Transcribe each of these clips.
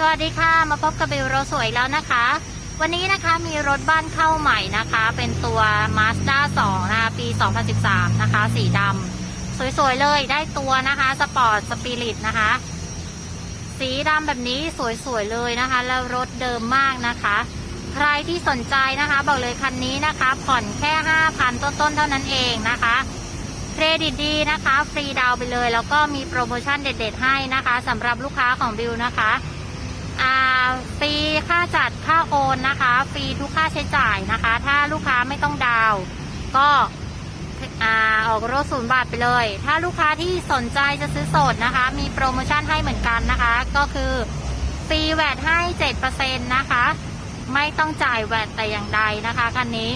สวัสดีค่ะ มาพบกับบิวโรสวยแล้วนะคะ วันนี้นะคะมีรถบ้านเข้าใหม่นะคะ เป็นตัว Mazda 2 นะคะ ปี 2013 นะคะ สีดำสวยๆเลยได้ตัวนะคะสปอร์ตสปิริตนะคะ สีดำแบบนี้สวยๆเลยนะคะ แล้วรถเดิมมากนะคะ ใครที่สนใจนะคะ บอกเลยคันนี้นะคะ ผ่อนแค่ 5,000 ต้นๆเท่านั้นเองนะคะเครดิตดีนะคะ ฟรีดาวไปเลย แล้วก็มีโปรโมชั่นเด็ด ๆ ให้นะคะสำหรับลูกค้าของบิวนะคะ ฟรีค่าจัดค่าโอนนะคะฟรีทุกค่าใช้จ่ายนะคะ ถ้าลูกค้าไม่ต้องดาวก็อาออกรถศูนย์บาทไปเลย ถ้าลูกค้าที่สนใจจะซื้อสดนะคะ มีโปรโมชั่นให้เหมือนกันนะคะ ก็คือฟรีแวดให้7%นะคะ ไม่ต้องจ่ายแวดแต่อย่างใดนะคะคันนี้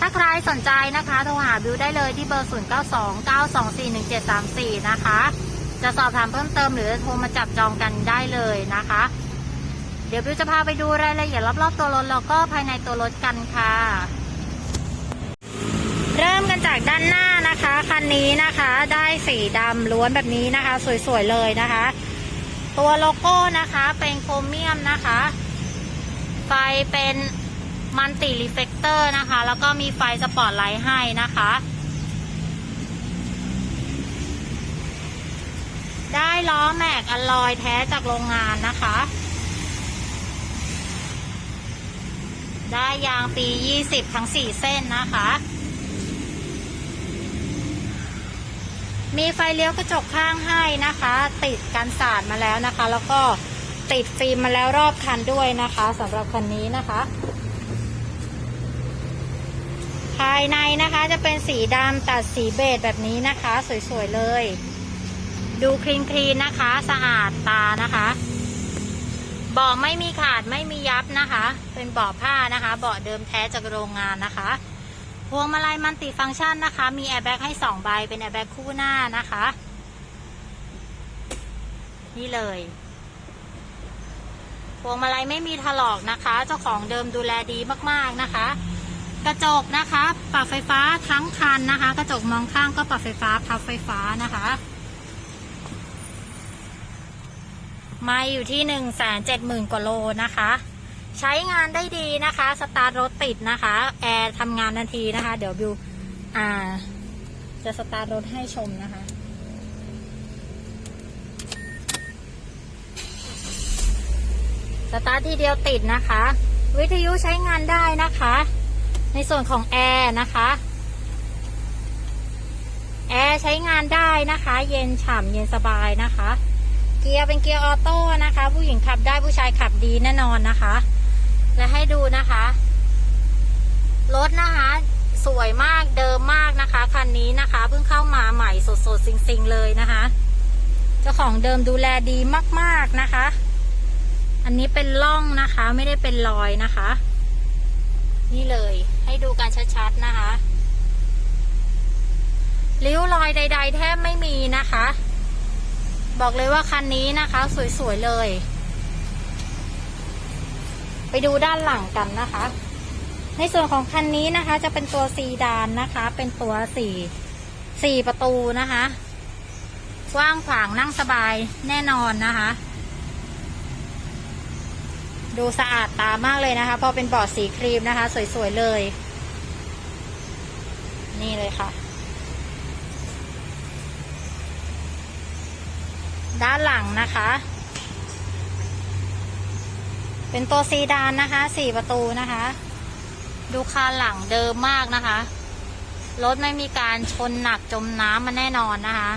ถ้าใครสนใจนะคะโทรหาบิวได้เลยที่เบอร์ 0 9 2 9 2 4 1 7 3 4 นะคะ จะสอบถามเพิ่มเติมหรือโทรมาจับจองกันได้เลยนะคะ เดี๋ยวบิวจะพาไปดูรายละเอียดรอบๆตัวรถแล้วก็ภายในตัวรถกันค่ะ เริ่มกันจากด้านหน้านะคะคันนี้นะคะได้สีดำล้วนแบบนี้นะคะ สวยๆเลยนะคะ ตัวโลโก้นะคะเป็นโครเมียมนะคะไฟเป็นมัลติรีเฟกเตอร์นะคะ แล้วก็มีไฟสปอตไลท์ให้นะคะ ได้ล้อแม็กอลลอยแท้จากโรงงานนะคะ ได้ยางปี 20 ทั้ง 4 เส้นนะคะ มีไฟเลี้ยวกระจกข้างให้นะคะ ติดกันสาดมาแล้วนะคะ แล้วก็ติดฟิล์มมาแล้วรอบคันด้วยนะคะสำหรับคันนี้นะคะ ภายในนะคะจะเป็นสีดำตัดสีเบจแบบนี้นะคะ สวยๆเลย ดูคลีนคลีนนะคะ สะอาดตานะคะเบาะไม่มีขาดไม่มียับนะคะ เป็นเบาะผ้านะคะเบาะเดิมแท้จากโรงงานนะคะพวงมาลัยมันติฟังก์ชันนะคะ มีแอร์แบ็กให้ 2 ใบ เป็นแอร์แบ็กคู่หน้านะคะ นี่เลยพวงมาลัยไม่มีถลอกนะคะ เจ้าของเดิมดูแลดีมากๆนะคะ กระจกนะคะ ปรับไฟฟ้าทั้งคันนะคะ กระจกมองข้างก็ปรับไฟฟ้าพับไฟฟ้านะคะ มาอยู่ที่หนึ่งแสนเจ็ดหมื่นกว่าโลนะคะ ใช้งานได้ดีนะคะ สตาร์ทรถติดนะคะ แอร์ทำงานทันทีนะคะ เดี๋ยวบิวอ่า จะสตาร์ทรถให้ชมนะคะ สตาร์ททีเดียวติดนะคะ วิทยุใช้งานได้นะคะ ในส่วนของแอร์นะคะแอร์ใช้งานได้นะคะ เย็นฉ่ำเย็นสบายนะคะ เกียร์เป็นเกียร์ออโต้นะคะ ผู้หญิงขับได้ผู้ชายขับดีแน่นอนนะคะ และให้ดูนะคะ รถนะคะ สวยมากเดิมมากนะคะคันนี้นะคะ เพิ่งเข้ามาใหม่สดๆซิงๆเลยนะคะ เจ้าของเดิมดูแลดีมากๆนะคะ อันนี้เป็นร่องนะคะ ไม่ได้เป็นรอยนะคะ นี่เลยให้ดูกันชัดๆนะคะริ้วรอยใด ๆ แทบไม่มีนะคะ บอกเลยว่าคันนี้นะคะ สวยๆเลย ไปดูด้านหลังกันนะคะ ในส่วนของคันนี้นะคะ จะเป็นตัวซีดานนะคะ เป็นตัวสี่สี่ประตูนะคะกว้างขวางนั่งสบายแน่นอนนะคะ ดูสะอาดตามากเลยนะคะ พอเป็นบอร์ดสีครีมนะคะ สวยๆเลย นี่เลยค่ะ ด้านหลังนะคะ เป็นตัวซีดานนะคะสี่ประตูนะคะ ดูคานหลังเดิมมากนะคะ รถไม่มีการชนหนักจมน้ำมาแน่นอนนะคะ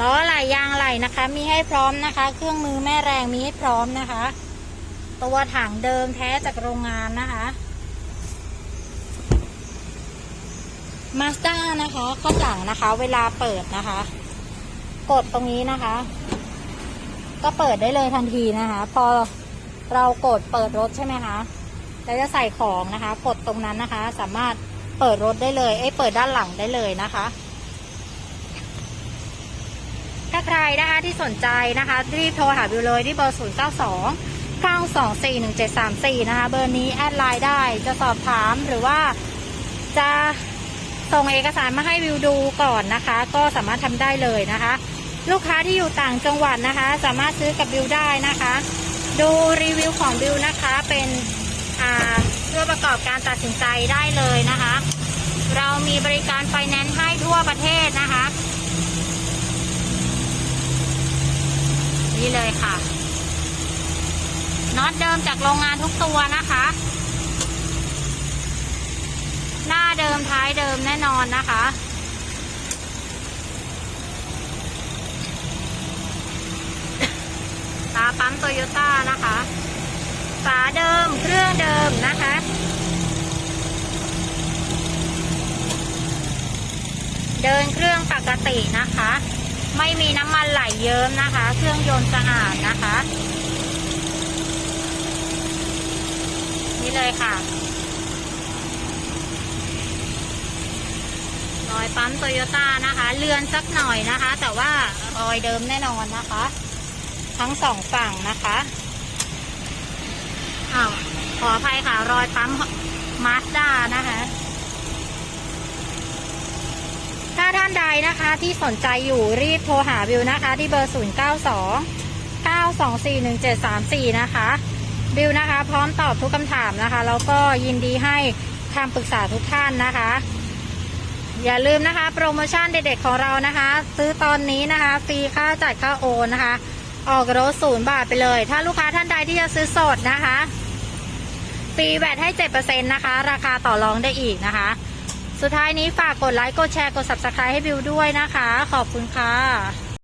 ล้อไหลยางไหลนะคะ มีให้พร้อมนะคะ เครื่องมือแม่แรงมีให้พร้อมนะคะ ตัวถังเดิมแท้จากโรงงานนะคะ มาสด้านะคะข้างหลังนะคะ เวลาเปิดนะคะ กดตรงนี้นะคะ ก็เปิดได้เลยทันทีนะคะ พอเรากดเปิดรถใช่ไหมคะแล้วจะใส่ของนะคะ กดตรงนั้นนะคะ สามารถเปิดรถได้เลยเอ้เปิดด้านหลังได้เลยนะคะ ถ้าใครนะคะที่สนใจนะคะ รีบโทรหาบิวเลยที่เบอร์ 0 9 2 9 2 4 1 7 3 4 นะคะ เบอร์นี้แอดไลน์ได้จะสอบถามหรือว่าจะ ส่งเอกสารมาให้วิวดูก่อนนะคะ ก็สามารถทำได้เลยนะคะ ลูกค้าที่อยู่ต่างจังหวัดนะคะ สามารถซื้อกับบิวได้นะคะ ดูรีวิวของบิวนะคะ เป็นอ่าเพื่อประกอบการตัดสินใจได้เลยนะคะ เรามีบริการไฟแนนซ์ให้ทั่วประเทศนะคะ นี่เลยค่ะน็อตเดิมจากโรงงานทุกตัวนะคะ เดิมท้ายเดิมแน่นอนนะคะ ตาปั๊มโตโยต้านะคะ ฝาเดิมเครื่องเดิมนะคะเดินเครื่องปกตินะคะ ไม่มีน้ำมันไหลเยิ้มนะคะ เครื่องยนต์สะอาดนะคะ นี่เลยค่ะ อยปั๊มโตโยต้านะคะ เลือนสักหน่อยนะคะ แต่ว่ารอยเดิมแน่นอนนะคะ ทั้งสองฝั่งนะคะอ้าวขออภัยค่ะ รอยปั๊มมาสด้านะคะ ถ้าท่านใดนะคะที่สนใจอยู่รีบโทรหาบิวนะคะ ที่เบอร์ 0 9 2 9 2 4 1 7 3 4 นะคะบิวนะคะ พร้อมตอบทุกคำถามนะคะ แล้วก็ยินดีให้คำปรึกษาทุกท่านนะคะ อย่าลืมนะคะ โปรโมชั่นเด็ดๆของเรานะคะ ซื้อตอนนี้นะคะฟรีค่าจัดค่าโอนนะคะ ออกรถศูนย์บาทไปเลย ถ้าลูกค้าท่านใดที่จะซื้อสดนะคะฟรีแบตให้7%นะคะ ราคาต่อรองได้อีกนะคะ สุดท้ายนี้ฝากกดไลค์กดแชร์กด subscribe ให้บิวด้วยนะคะ ขอบคุณค่ะ